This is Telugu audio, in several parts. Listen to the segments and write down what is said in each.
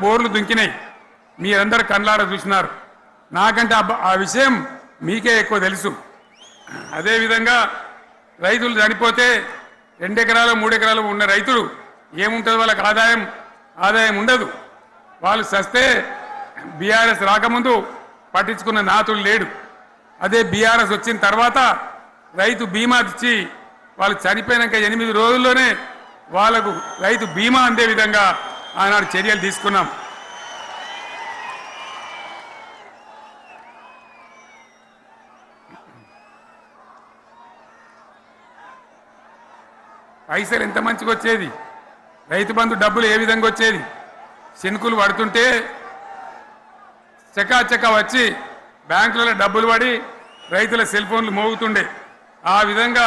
బోర్లు దుంకినాయి. మీరందరూ కళ్ళారా చూసినారు. నాకంటే ఆ ఆ విషయం మీకే ఎక్కువ తెలుసు. అదేవిధంగా రైతులు చనిపోతే రెండెకరాలు మూడెకరాలు ఉన్న రైతులు ఏముంటుంది? వాళ్ళకి ఆదాయం ఆదాయం ఉండదు. వాళ్ళు సస్తే బీఆర్ఎస్ రాకముందు పట్టించుకున్న నాతుడు లేడు. అదే బీఆర్ఎస్ వచ్చిన తర్వాత రైతు బీమా ఇచ్చి వాళ్ళు చనిపోయినాక ఎనిమిది రోజుల్లోనే వాళ్ళకు రైతు బీమా అందే విధంగా ఆనాడు చర్యలు తీసుకున్నాం. పైసలు ఎంత మంచిగా వచ్చేది? రైతు బంధు డబ్బులు ఏ విధంగా వచ్చేది? శనుకులు పడుతుంటే చకాచక వచ్చి బ్యాంకులలో డబ్బులు పడి రైతుల సెల్ ఫోన్లు మోగుతుండే. ఆ విధంగా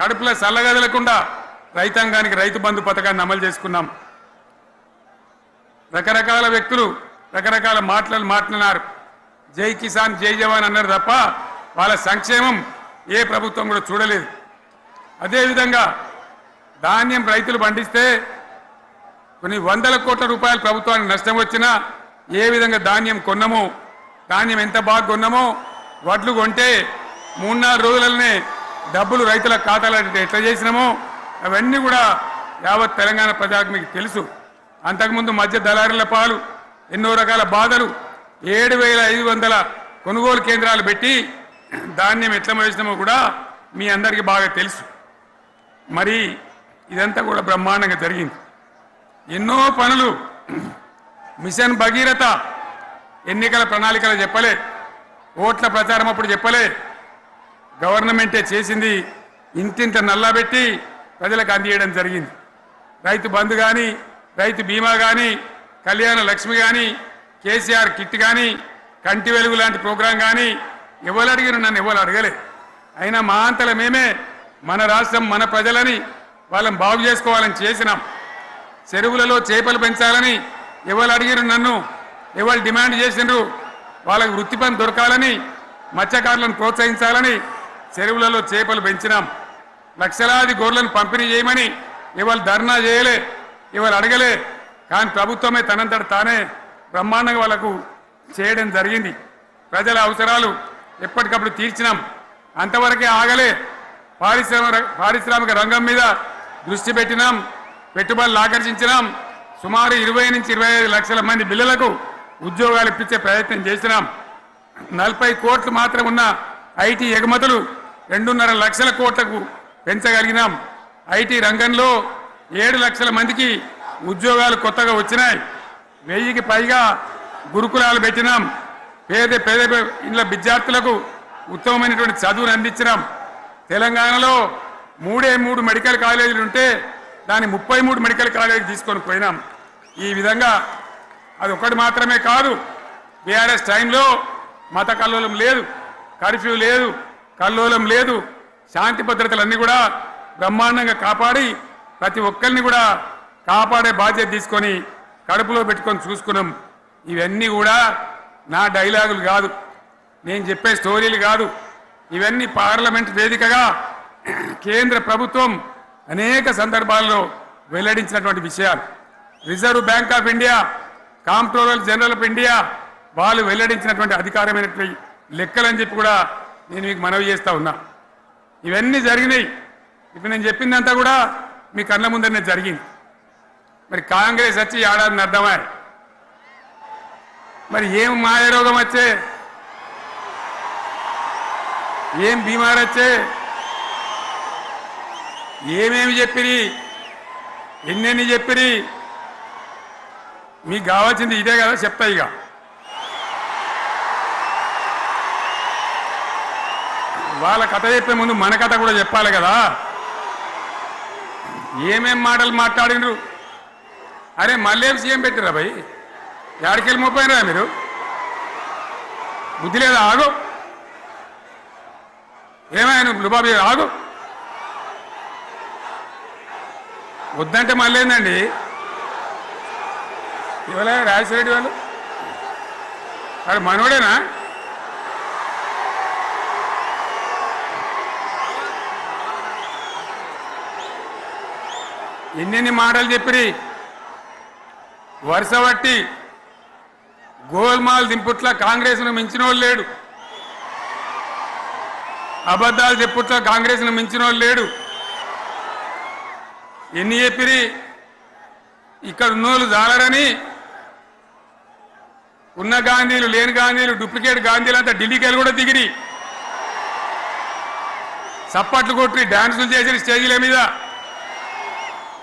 కడుపులో చల్లగదలకుండా రైతాంగానికి రైతు బంధు పథకాన్ని అమలు చేసుకున్నాం. రకరకాల వ్యక్తులు రకరకాల మాటలు మాట్లాడినారు. జై కిసాన్ జై జవాన్ అన్నారు తప్ప వాళ్ళ సంక్షేమం ఏ ప్రభుత్వం కూడా చూడలేదు. అదేవిధంగా ధాన్యం రైతులు పండిస్తే కొన్ని వందల కోట్ల రూపాయలు ప్రభుత్వానికి నష్టం వచ్చినా ఏ విధంగా ధాన్యం కొన్నామో ధాన్యం ఎంత బాగా కొన్నామో వడ్లు కొంటే మూడున్నర రోజులనే డబ్బులు రైతుల ఖాతాలు ఎట్లా చేసినామో అవన్నీ కూడా యావత్ తెలంగాణ ప్రజలకు మీకు తెలుసు. అంతకుముందు మధ్య దళారుల పాలు ఎన్నో రకాల బాధలు ఏడు వేల ఐదు వందల కొనుగోలు కేంద్రాలు పెట్టి ధాన్యం ఎట్లా వేసినామో కూడా మీ అందరికీ బాగా తెలుసు. మరి ఇదంతా కూడా బ్రహ్మాండంగా జరిగింది. ఎన్నో పనులు మిషన్ భగీరథ ఎన్నికల ప్రణాళికలు చెప్పలే ఓట్ల ప్రచారం అప్పుడు చెప్పలే గవర్నమెంటే చేసింది ఇంతింత నల్లబెట్టి ప్రజలకు అందియడం జరిగింది. రైతు బంధు కానీ రైతు బీమా కానీ కళ్యాణ లక్ష్మి కానీ కేసీఆర్ కిట్ కానీ కంటి వెలుగు లాంటి ప్రోగ్రాం కానీ ఎవరు అడిగిన నన్ను ఎవరు అడగలే అయినా మా అంతల మేమే మన రాష్ట్రం మన ప్రజలని వాళ్ళని బాగు చేసుకోవాలని చేసినాం. చెరువులలో చేపలు పెంచాలని ఎవరు అడిగిరు నన్ను ఎవరు డిమాండ్ చేసిండ్రు వాళ్ళకి వృత్తి పని దొరకాలని మత్స్యకారులను ప్రోత్సహించాలని చెరువులలో చేపలు పెంచినాం. లక్షలాది గొర్రెలను పంపిణీ చేయమని ఇవాళ ధర్నా చేయలే. ఇవాళ అడగలే. కానీ ప్రభుత్వమే తనంతట తానే బ్రహ్మాండంగా వాళ్ళకు చేయడం జరిగింది. ప్రజల అవసరాలు ఎప్పటికప్పుడు తీర్చినాం. అంతవరకే ఆగలే. పారిశ్రామిక పారిశ్రామిక రంగం మీద దృష్టి పెట్టినాం. పెట్టుబడులు ఆకర్షించినాం. సుమారు ఇరవై నుంచి ఇరవై ఐదు లక్షల మంది బిల్లలకు ఉద్యోగాలు ఇప్పించే ప్రయత్నం చేసినాం. నలభై కోట్లు మాత్రం ఉన్న ఐటీ ఎగుమతులు రెండున్నర లక్షల కోట్లకు పెంచగలిగినాం. ఐటీ రంగంలో ఏడు లక్షల మందికి ఉద్యోగాలు కొత్తగా వచ్చినాయి. వెయ్యికి పైగా గురుకులాలు పెట్టినాం. పేద పేద ఇళ్ళ విద్యార్థులకు ఉత్తమమైనటువంటి చదువును అందించినాం. తెలంగాణలో మూడే మూడు మెడికల్ కాలేజీలు ఉంటే దాన్ని ముప్పై మూడు మెడికల్ కాలేజీ తీసుకొని పోయినాం. ఈ విధంగా అది ఒకటి మాత్రమే కాదు బీఆర్ఎస్ టైంలో మత కల్లోలం లేదు కర్ఫ్యూ లేదు కల్లోలం లేదు. శాంతి భద్రతలన్నీ కూడా బ్రహ్మాండంగా కాపాడి ప్రతి ఒక్కరిని కూడా కాపాడే బాధ్యత తీసుకొని కడుపులో పెట్టుకొని చూసుకున్నాం. ఇవన్నీ కూడా నా డైలాగులు కాదు. నేను చెప్పే స్టోరీలు కాదు. ఇవన్నీ పార్లమెంట్ వేదికగా కేంద్ర ప్రభుత్వం అనేక సందర్భాల్లో వెల్లడించినటువంటి విషయాలు. Reserve Bank of India comptroller general of India వాళ్ళు వెల్లడించినటువంటి అధికారమైనటువంటి లెక్కలని చెప్పి కూడా నేను మీకు మనవి చేస్తూ ఉన్నా. ఇవన్నీ జరిగినాయి. ఇప్పుడు నేను చెప్పిందంతా కూడా మీ కళ్ళ ముందరనే జరిగింది. మరి కాంగ్రెస్ వచ్చి ఏడాది అర్థమా మరి ఏం మాయరోగం వచ్చే? ఏం బీమార్ వచ్చే? ఏమేమి చెప్పిరి? ఎన్నెన్ని చెప్పిరి? మీకు కావాల్సింది ఇదే కదా చెప్తా ఇక. వాళ్ళ కథ చెప్పే ముందు మన కథ కూడా చెప్పాలి కదా. ఏమేం మాటలు మాట్లాడినరు? అరే మళ్ళేం సీఎం పెట్టిరా భయ్? ఎక్కడికెళ్ళి మోపోయినరా మీరు? బుద్ధి లేదా? ఆగు. ఏమైనా లుబాబీ ఆగు. వద్దంటే మళ్ళీ ఏందండి? ఇవాళ రాజశేఖరెడ్డి వాళ్ళు? వాడు మనోడేనా? ఎన్నెన్ని మాటలు చెప్పిరి? వరుస పట్టి గోల్మాల్ దింపుట్ల కాంగ్రెస్ను మించినోళ్ళు లేడు. అబద్ధాలు చెప్పుట్ల కాంగ్రెస్ను మించినోళ్ళు లేడు. ఎన్ని చెప్పిరి? ఇక్కడ ఉన్నోళ్ళు జాలరని ఉన్న గాంధీలు లేని గాంధీలు డూప్లికేట్ గాంధీలు అంతా ఢిల్లీకి వెళ్ళి కూడా దిగిరి. చప్పట్లు కొట్టి డాన్సులు చేసిన స్టేజీల మీద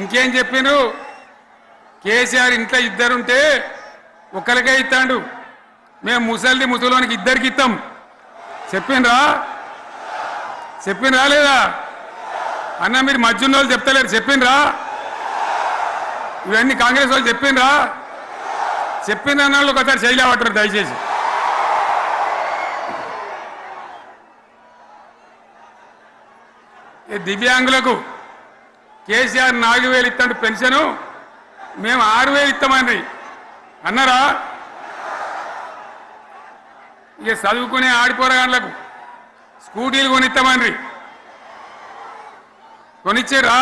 ఇంకేం చెప్పిండ్రు కేసీఆర్ ఇంట్లో ఇద్దరుంటే ఒక్కరికే ఇస్తాడు. మేము ముసలిది ముసలోనికి ఇద్దరికి ఇస్తాం చెప్పిండ్రా? చెప్పిండ్రా లేదా? అన్న మీరు మధ్యున్న వాళ్ళు చెప్తలేరు. చెప్పిండ్రా? ఇవన్నీ కాంగ్రెస్ వాళ్ళు చెప్పిండ్రా? చెప్పిన అన్న వాళ్ళు ఒకసారి చేయలేవటారు దయచేసి దివ్యాంగులకు కేసీఆర్ నాలుగు వేలు ఇస్తాడు పెన్షను మేము ఆరు వేలు ఇస్తామండి. అన్నారా? ఇక చదువుకునే ఆడిపోరగాళ్ళకు స్కూటీలు కొనిస్తామండ్రి కొనిచ్చారా?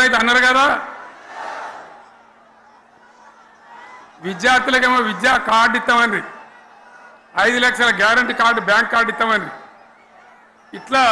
అయితే అన్నారు కదా? విద్యార్థులకేమో విద్యా కార్డు ఇస్తామండి. ఐదు లక్షల గ్యారంటీ కార్డు బ్యాంక్ కార్డు ఇస్తామండి. ఇట్లా